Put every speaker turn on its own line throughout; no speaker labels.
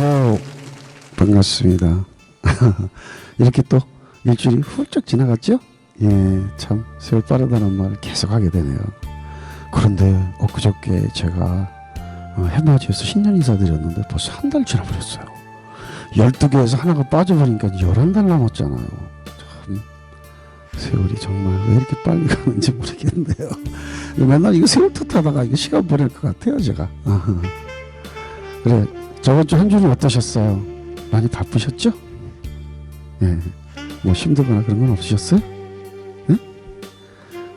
안녕하세요. 반갑습니다. 이렇게 또 일주일이 훌쩍 지나갔죠? 예, 참 세월 빠르다는 말을 계속 하게 되네요. 그런데 엊그저께 제가 어, 해맞이에서 신년 인사 드렸는데 벌써 한 달 지나버렸어요. 12개에서 하나가 빠져버리니까 11달 남았잖아요. 참 세월이 정말 왜 이렇게 빨리 가는지 모르겠는데요. 맨날 이거 세월 탓하다가 이거 시간 보낼 것 같아요, 제가. 그래, 저번 주 한 주는 어떠셨어요? 많이 바쁘셨죠? 예. 뭐 힘들거나 그런 건 없으셨어요? 예?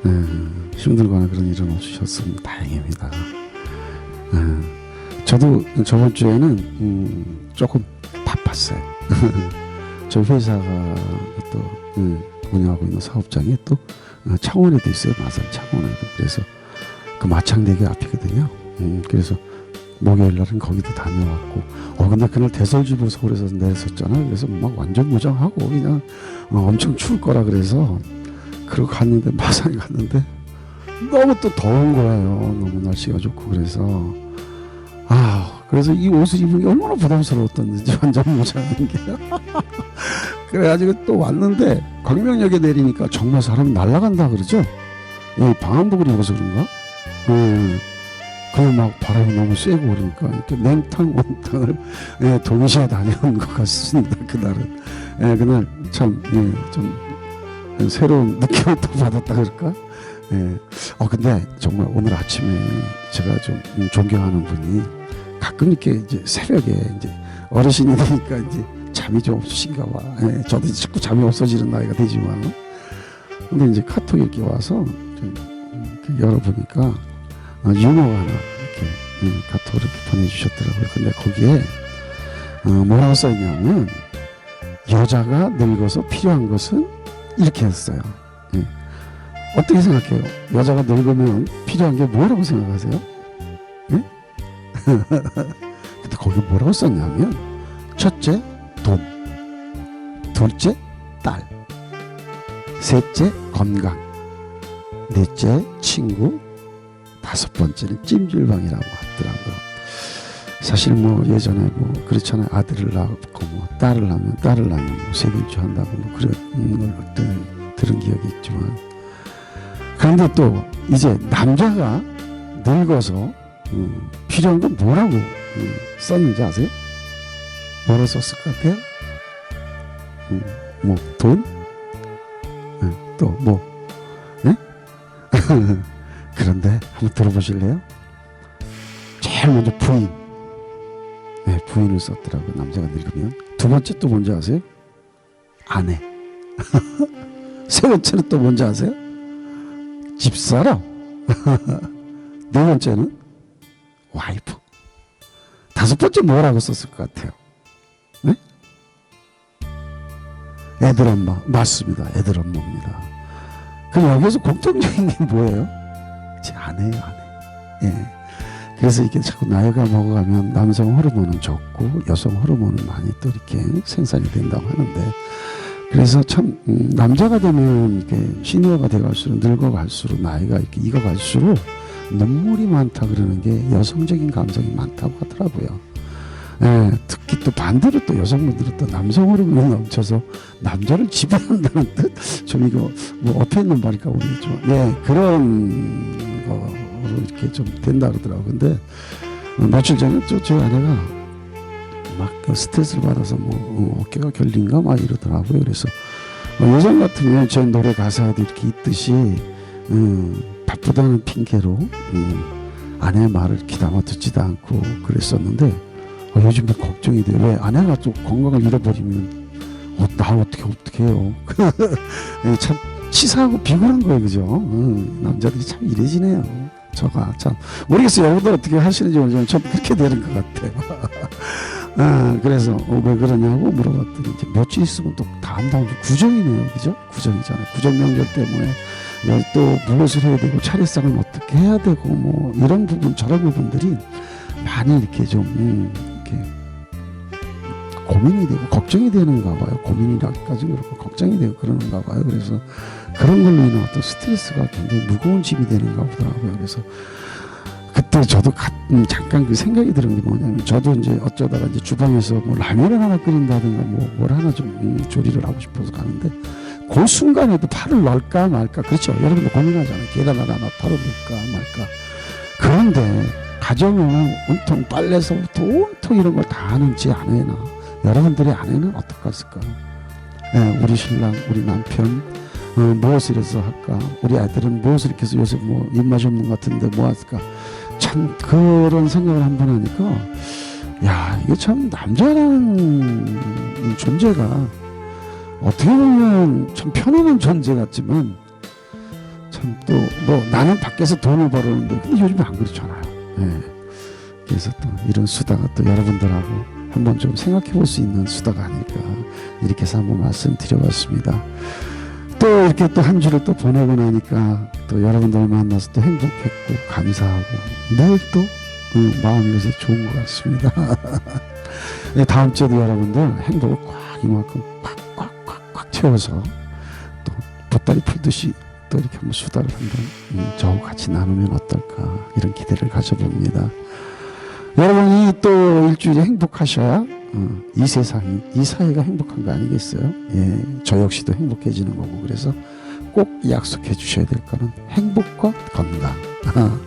예, 힘들거나 그런 일은 없으셨으면 다행입니다. 예. 저도 저번 주에는 음, 조금 바빴어요. 저희 회사가 또 음, 운영하고 있는 사업장이 또 어, 창원에도 있어요. 마산 창원에도. 그래서 그 마창대교 앞이거든요. 음, 그래서 목요일 날은 거기도 다녀왔고 어 근데 그날 대설주부 서울에서 내렸었잖아요 그래서 막 완전 무장하고 그냥 어, 엄청 추울 거라 그래서 그러고 갔는데 마산에 갔는데 너무 또 더운 거예요. 너무 날씨가 좋고 그래서. 아 그래서 이 옷을 입은 게 얼마나 부담스러웠던지 완전 무장한 게. 그래가지고 또 왔는데 광명역에 내리니까 정말 사람이 날아간다 그러죠? 이 방한복을 입어서 그런가? 음. 그냥 막 바람이 너무 세고 그러니까 이렇게 냉탕 온탕을 예, 동시에 다녀온 것 같습니다 그날은. 예, 그날 참좀 새로운 느낌을 또 받았다 그럴까? 예. 어 근데 정말 오늘 아침에 제가 좀 음, 존경하는 분이 가끔 이렇게 이제 새벽에 이제 어르신이 되니까 이제 잠이 좀 없으신가 봐. 예, 저도 자꾸 잠이 없어지는 나이가 되지만. 근데 이제 카톡이 이렇게 와서 이렇게 열어보니까 어, 유머가 하나 이렇게 음, 카톡을 이렇게 보내주셨더라고요. 근데 거기에 어, 뭐라고 써있냐면 여자가 늙어서 필요한 것은 이렇게 했어요. 예. 어떻게 생각해요? 여자가 늙으면 필요한 게 뭐라고 생각하세요? 예? 근데 거기 뭐라고 썼냐면 첫째 돈, 둘째 딸, 셋째 건강, 넷째 친구, 다섯 번째는 찜질방이라고 하더라고요. 사실 뭐 예전에 뭐 그렇잖아요. 아들을 낳고 뭐 딸을 낳으면 딸을 낳으면 뭐 세균주 한다고 뭐 그런 걸 들- 들은 기억이 있지만 그런데 또 이제 남자가 늙어서 음, 필요한 건 뭐라고 음, 썼는지 아세요? 뭐라고 썼을 것 같아요? 음, 뭐 돈? 또 뭐? 예? 그런데 한번 들어보실래요? 제일 먼저 부인. 네, 부인을 썼더라고요. 남자가 늙으면. 두 번째 또 뭔지 아세요? 아내. 세 번째는 또 뭔지 아세요? 집사람. 네 번째는 와이프. 다섯 번째 뭐라고 썼을 것 같아요? 네? 애들 엄마. 맞습니다. 애들 엄마입니다. 그럼 여기서 공통적인 게 뭐예요? 제 아내예요, 아내. 예. 그래서 이게 자꾸 나이가 먹어가면 남성 호르몬은 적고 여성 호르몬은 많이 또 이렇게 생산이 된다고 하는데 그래서 참 음, 남자가 되면 이렇게 시니어가 돼갈수록 늙어갈수록 나이가 이렇게 익어갈수록 눈물이 많다 그러는 게 여성적인 감성이 많다고 하더라고요. 예, 특히 또 반대로 또 여성분들은 또 남성 호르몬이 넘쳐서 남자를 지배한다는 뜻? 좀 이거 뭐 어폐 있는 말일까 모르겠지만 예 그런 거로 이렇게 좀 된다 그러더라고. 근데 어, 며칠 전에 저, 저 아내가 막그 스트레스를 받아서 뭐 어, 어깨가 결린가 막 이러더라고요. 그래서 어, 여성 같으면 제 노래 가사에도 이렇게 있듯이 음, 바쁘다는 핑계로 음, 아내의 말을 귀담아 듣지도 않고 그랬었는데 어, 요즘에 걱정이 돼요. 왜 아내가 좀 건강을 잃어버리면 어, 나 어떻게 어떻게 해요? 예, 참 치사하고 비굴한 거예요, 그죠? 응, 남자들이 참 이래 지네요. 저가 참 모르겠어요. 여러분들 어떻게 하시는지 모르지만 좀 그렇게 되는 것 같아요. 아, 그래서 어, 왜 그러냐고 물어봤더니 이제 며칠 있으면 또 다음 다음 주 구정이네요, 그죠? 구정이잖아요. 구정 명절 때문에 또 무엇을 해야 되고 차례상을 어떻게 해야 되고 뭐 이런 부분 저런 부분들이 많이 이렇게 좀 음, 이렇게 고민이 되고 걱정이 되는가 봐요. 고민이라기까지 그렇고 걱정이 되고 그러는가 봐요. 그래서 그런 걸로 인한 어떤 스트레스가 굉장히 무거운 짐이 되는가 보더라고요. 그래서 그때 저도 가, 음, 잠깐 그 생각이 드는 게 뭐냐면 저도 이제 어쩌다가 이제 주방에서 뭐 라면을 하나 끓인다든가 뭐 뭘 하나 좀 음, 조리를 하고 싶어서 가는데 그 순간에도 파를 넣을까 말까 그렇죠 여러분들 고민하잖아요 계란을 하나 파를 넣을까 말까 그런데 가정은 온통 빨래서부터 온통 이런 걸 다 하는 제 아내나 여러분들의 아내는 어떡했을까 예, 우리 신랑 우리 남편 어, 무엇을 해서 할까 우리 아이들은 무엇을 해서 요새 뭐 입맛이 없는 것 같은데 뭐 할까 참 그런 생각을 한 번 하니까 야 이게 참 남자라는 존재가 어떻게 보면 참 편안한 존재 같지만 참 또 뭐 나는 밖에서 돈을 벌었는데 근데 요즘에 안 그렇잖아요. 예. 그래서 또 이런 수다가 또 여러분들하고 한번 좀 생각해 볼 수 있는 수다가 아닐까 이렇게 해서 한번 말씀드려봤습니다. 또 이렇게 또 한 주를 또 보내고 나니까 또 여러분들 만나서 또 행복했고 감사하고 늘또 음, 마음이 요새 좋은 것 같습니다. 네, 다음 주에도 여러분들 행복을 꽉 이만큼 꽉꽉꽉꽉 채워서 또 보따리 풀듯이 또 이렇게 한번 수다를 한번 음, 저하고 같이 나누면 어떨까 이런 기대를 가져봅니다. 여러분이 또 일주일에 행복하셔야 어, 이 세상이 이 사회가 행복한 거 아니겠어요? 예, 저 역시도 행복해지는 거고 그래서 꼭 약속해 주셔야 될 거는 행복과 건강.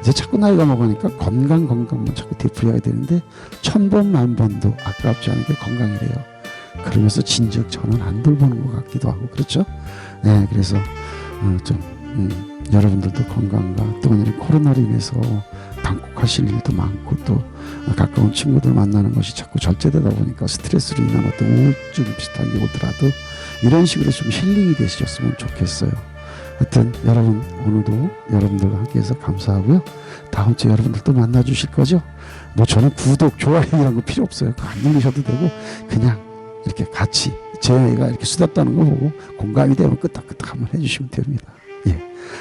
이제 자꾸 나이가 먹으니까 건강 건강만 자꾸 되풀이하게 되는데 천 번 만 번도 아깝지 않은 게 건강이래요. 그러면서 진즉 저는 안 돌보는 것 같기도 하고 그렇죠? 네, 그래서 어, 좀 음, 여러분들도 건강과 또 오늘 코로나로 인해서 방콕하실 일도 많고 또 가까운 친구들 만나는 것이 자꾸 절제되다 보니까 스트레스로 인한 어떤 우울증 비슷한 게 오더라도 이런 식으로 좀 힐링이 되셨으면 좋겠어요. 하여튼 여러분 오늘도 여러분들과 함께해서 감사하고요. 다음 주에 여러분들 또 만나 주실 거죠? 뭐 저는 구독, 좋아요 이런 거 필요 없어요. 안 누르셔도 되고 그냥 이렇게 같이 저희가 이렇게 수다 떠는 거 보고 공감이 되면 끄떡끄떡 한번 해주시면 됩니다. 예.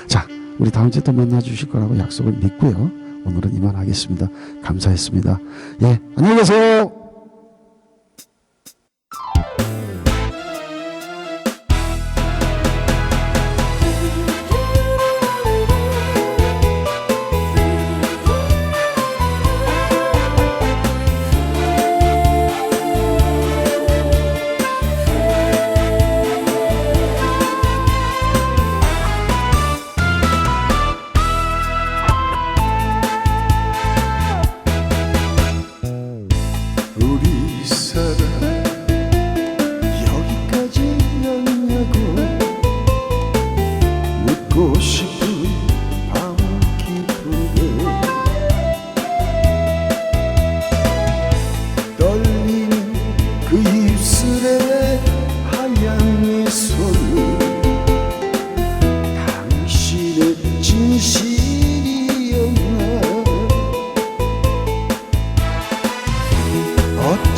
자, 우리 다음 주에 또 만나 주실 거라고 약속을 믿고요. 오늘은 이만하겠습니다. 감사했습니다. 예, 안녕히 계세요.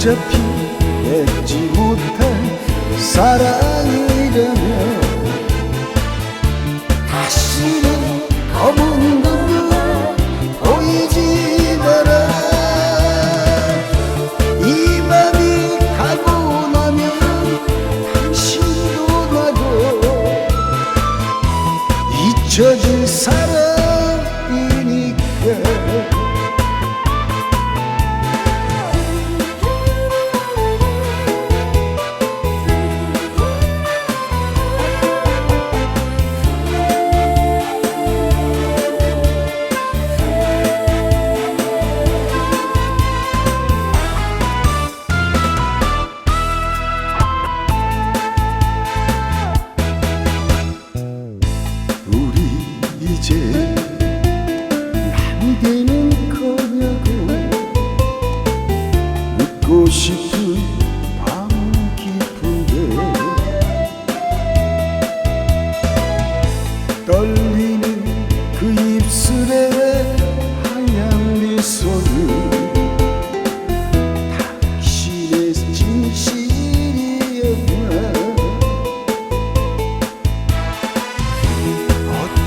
어차피 맺지 못할 사랑이라면 다시는 검은 눈물 보이지 마라. 이 맘이 가고 나면 당신도 나도 잊혀질 사람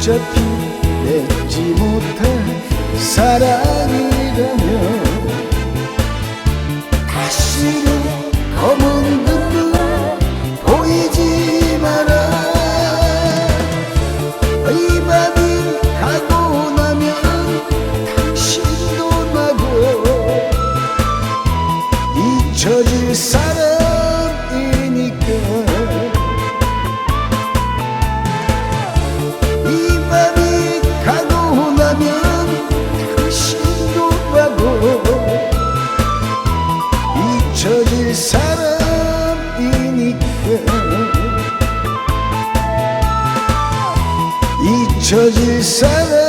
어차피 맺지 못할 사랑이라면 다시는 검은 눈물 보이지 마라. 이 맘이 잊혀질 사람